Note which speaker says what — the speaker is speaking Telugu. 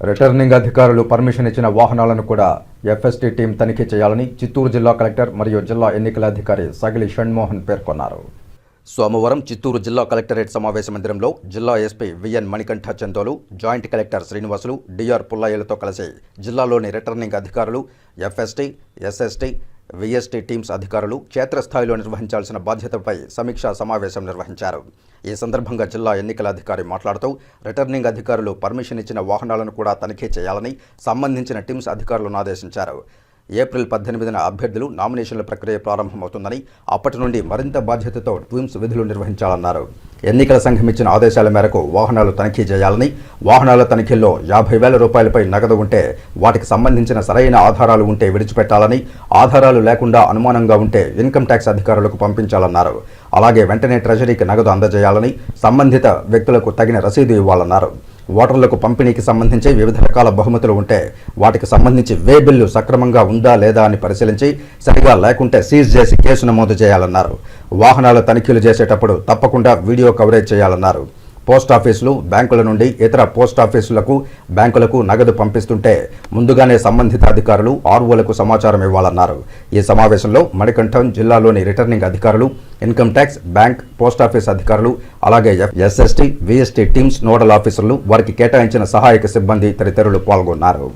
Speaker 1: రిటర్నింగ్ అధికారులు పర్మిషన్ ఇచ్చిన వాహనాలను కూడా ఎఫ్ఎస్టీ టీం తనిఖీ చేయాలని చిత్తూరు జిల్లా కలెక్టర్ మరియు జిల్లా ఎన్నికల అధికారి సగిలి షణ్మోహన్ పేర్కొన్నారు. సోమవారం చిత్తూరు జిల్లా కలెక్టరేట్ సమావేశ మందిరంలో జిల్లా SP V N Manikanta Chandolu joint collector Srinivasulu DR పుల్లయ్యలతో కలిసి జిల్లాలోని రిటర్నింగ్ అధికారులు ఎఫ్ఎస్టీ ఎస్ఎస్టీ విఎస్టీ టీమ్స్ అధికారులు క్షేత్రస్థాయిలో నిర్వహించాల్సిన బాధ్యతపై సమీక్షా సమావేశం నిర్వహించారు. ఈ సందర్భంగా జిల్లా ఎన్నికల అధికారి మాట్లాడుతూ రిటర్నింగ్ అధికారులు పర్మిషన్ ఇచ్చిన వాహనాలను కూడా తనిఖీ చేయాలని సంబంధించిన టీమ్స్ అధికారులను ఆదేశించారు. ఏప్రిల్ పద్దెనిమిదిన అభ్యర్థులు నామినేషన్ల ప్రక్రియ ప్రారంభమవుతుందని అప్పటి నుండి మరింత బాధ్యతతో ట్విమ్స్ విధులు నిర్వహించాలన్నారు. ఎన్నికల సంఘం ఇచ్చిన ఆదేశాల మేరకు వాహనాలు తనిఖీ చేయాలని వాహనాల తనిఖీల్లో యాభై వేల రూపాయలపై నగదు ఉంటే వాటికి సంబంధించిన సరైన ఆధారాలు ఉంటే విడిచిపెట్టాలని ఆధారాలు లేకుండా అనుమానంగా ఉంటే ఇన్కమ్ ట్యాక్స్ అధికారులకు పంపించాలన్నారు. అలాగే వెంటనే ట్రెజరీకి నగదు అందజేయాలని సంబంధిత వ్యక్తులకు తగిన రసీదు ఇవ్వాలన్నారు. ఓటర్లకు పంపిణీకి సంబంధించి వివిధ రకాల బహుమతులు ఉంటే వాటికి సంబంధించి వే బిల్లు సక్రమంగా ఉందా లేదా అని పరిశీలించి సరిగా లేకుంటే సీజ్ చేసి కేసు నమోదు చేయాలన్నారు. వాహనాల తనిఖీలు చేసేటప్పుడు తప్పకుండా వీడియో కవరేజ్ చేయాలన్నారు. పోస్ట్ ఆఫీసులు బ్యాంకుల నుండి ఇతర పోస్ట్ ఆఫీసులకు బ్యాంకులకు నగదు పంపిస్తుంటే ముందుగానే సంబంధిత అధికారులు ఆర్ఓలకు సమాచారం ఇవ్వాలన్నారు. ఈ సమావేశంలో మణికంఠం జిల్లాలోని రిటర్నింగ్ అధికారులు income tax bank post office అధికారులు అలాగే ఎస్ఎస్టీ విఎస్టీ టీమ్స్ నోడల్ ఆఫీసర్లు వారికి కేటాయించిన సహాయక సిబ్బంది తదితరులు పాల్గొన్నారు.